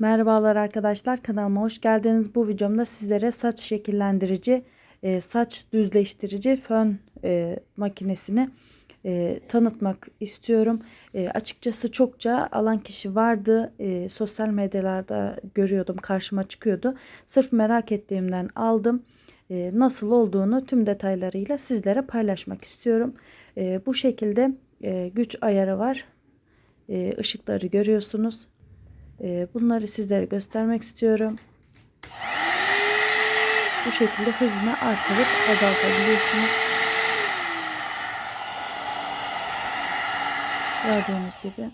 Merhabalar arkadaşlar kanalıma hoş geldiniz. Bu videomda sizlere saç şekillendirici, e, saç düzleştirici fön e, makinesini e, tanıtmak istiyorum. Açıkçası çokça alan kişi vardı. Sosyal medyalarda görüyordum karşıma çıkıyordu. Sırf merak ettiğimden aldım. Nasıl olduğunu tüm detaylarıyla sizlere paylaşmak istiyorum. Bu şekilde güç ayarı var. Işıkları görüyorsunuz. Ee, bunları sizlere göstermek istiyorum. Bu şekilde hızını artırıp azaltabiliyorsunuz. Gördüğünüz gibi.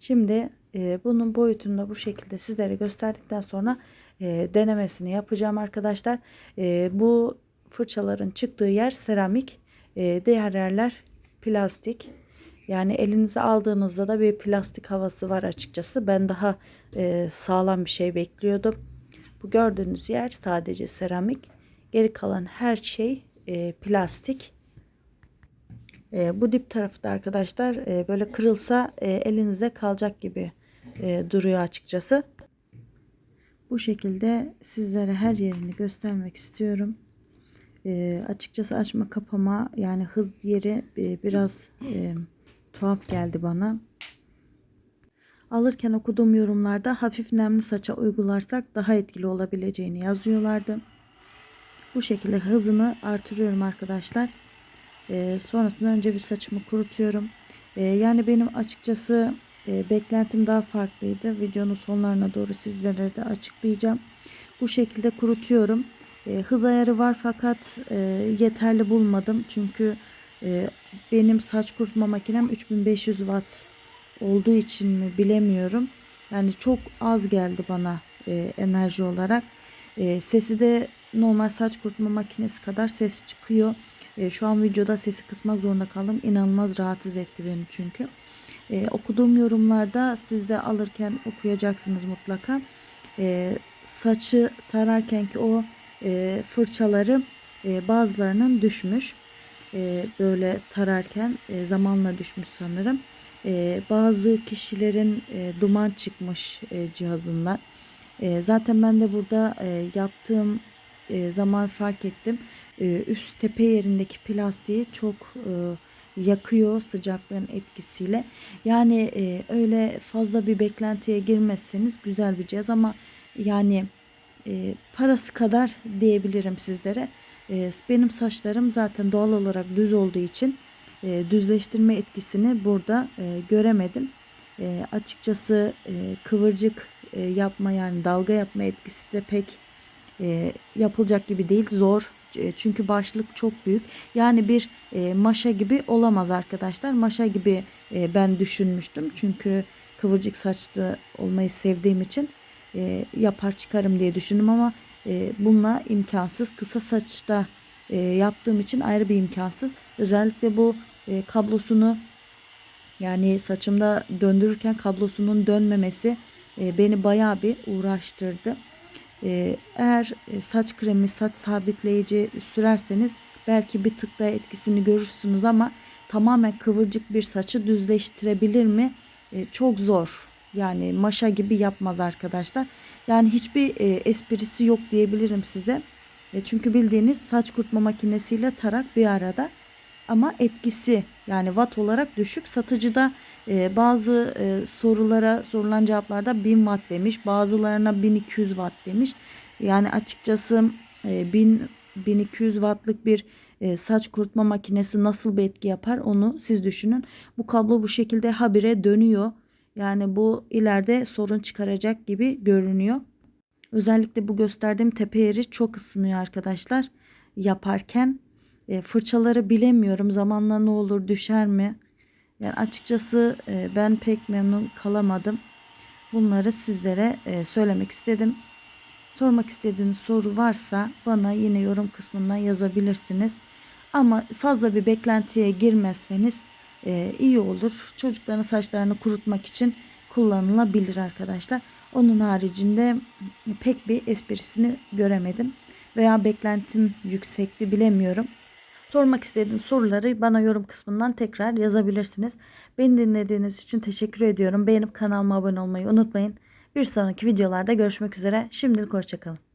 Şimdi e, bunun boyutunu da bu şekilde sizlere gösterdikten sonra e, denemesini yapacağım arkadaşlar. E, bu fırçaların çıktığı yer seramik. E, diğer yerler plastik. Yani elinize aldığınızda da bir plastik havası var açıkçası. Ben daha e, sağlam bir şey bekliyordum. Bu gördüğünüz yer sadece seramik. Geri kalan her şey e, plastik. E, bu dip tarafı da arkadaşlar e, böyle kırılsa e, elinizde kalacak gibi e, duruyor açıkçası. Bu şekilde sizlere her yerini göstermek istiyorum. E, açıkçası açma kapama yani hız yeri e, biraz... E, tuhaf geldi bana. Alırken okuduğum yorumlarda hafif nemli saça uygularsak daha etkili olabileceğini yazıyorlardı. Bu şekilde hızını artırıyorum arkadaşlar. Ee, sonrasında önce bir saçımı kurutuyorum. Ee, yani benim açıkçası e, beklentim daha farklıydı. Videonun sonlarına doğru sizlere de açıklayacağım. Bu şekilde kurutuyorum. E, hız ayarı var fakat e, yeterli bulmadım. Çünkü ee, benim saç kurutma makinem 3500 watt olduğu için mi bilemiyorum. Yani çok az geldi bana e, enerji olarak. E, sesi de normal saç kurutma makinesi kadar ses çıkıyor. E, şu an videoda sesi kısmak zorunda kaldım. İnanılmaz rahatsız etti beni çünkü. E, okuduğum yorumlarda siz de alırken okuyacaksınız mutlaka. E, saçı tararken ki o e, fırçaları e, bazılarının düşmüş e, böyle tararken e, zamanla düşmüş sanırım. E, bazı kişilerin duman çıkmış cihazından. Zaten ben de burada yaptığım zaman fark ettim. Üst tepe yerindeki plastiği çok yakıyor sıcaklığın etkisiyle. Yani öyle fazla bir beklentiye girmezseniz güzel bir cihaz ama yani parası kadar diyebilirim sizlere. Ee, benim saçlarım zaten doğal olarak düz olduğu için e, düzleştirme etkisini burada e, göremedim. E, açıkçası kıvırcık yapma yani dalga yapma etkisi de pek yapılacak gibi değil. Zor. Çünkü başlık çok büyük. Yani bir maşa gibi olamaz arkadaşlar. Maşa gibi ben düşünmüştüm. Çünkü kıvırcık saçlı olmayı sevdiğim için yapar çıkarım diye düşündüm ama e, bununla imkansız. Kısa saçta e, yaptığım için ayrı bir imkansız. Özellikle bu e, kablosunu yani saçımda döndürürken kablosunun dönmemesi e, beni bayağı bir uğraştırdı. E, eğer e, saç kremi, saç sabitleyici sürerseniz belki bir tık daha etkisini görürsünüz ama tamamen kıvırcık bir saçı düzleştirebilir mi? E, çok zor. Yani maşa gibi yapmaz arkadaşlar. Yani hiçbir e, esprisi yok diyebilirim size. E, çünkü bildiğiniz saç kurutma makinesiyle tarak bir arada. Ama etkisi yani watt olarak düşük. Satıcıda e, bazı e, sorulara sorulan cevaplarda 1000 watt demiş. Bazılarına 1200 watt demiş. Yani açıkçası e, 1000 1200 wattlık bir e, saç kurutma makinesi nasıl bir etki yapar onu siz düşünün. Bu kablo bu şekilde habire dönüyor. Yani bu ileride sorun çıkaracak gibi görünüyor. Özellikle bu gösterdiğim tepe yeri çok ısınıyor arkadaşlar. Yaparken e, fırçaları bilemiyorum. Zamanla ne olur düşer mi? Yani açıkçası e, ben pek memnun kalamadım. Bunları sizlere e, söylemek istedim. Sormak istediğiniz soru varsa bana yine yorum kısmından yazabilirsiniz. Ama fazla bir beklentiye girmezseniz e, iyi olur. Çocukların saçlarını kurutmak için kullanılabilir arkadaşlar. Onun haricinde pek bir esprisini göremedim. Veya beklentim yüksekti bilemiyorum. Sormak istediğiniz soruları bana yorum kısmından tekrar yazabilirsiniz. Beni dinlediğiniz için teşekkür ediyorum. Beğenip kanalıma abone olmayı unutmayın. Bir sonraki videolarda görüşmek üzere. Şimdilik hoşçakalın.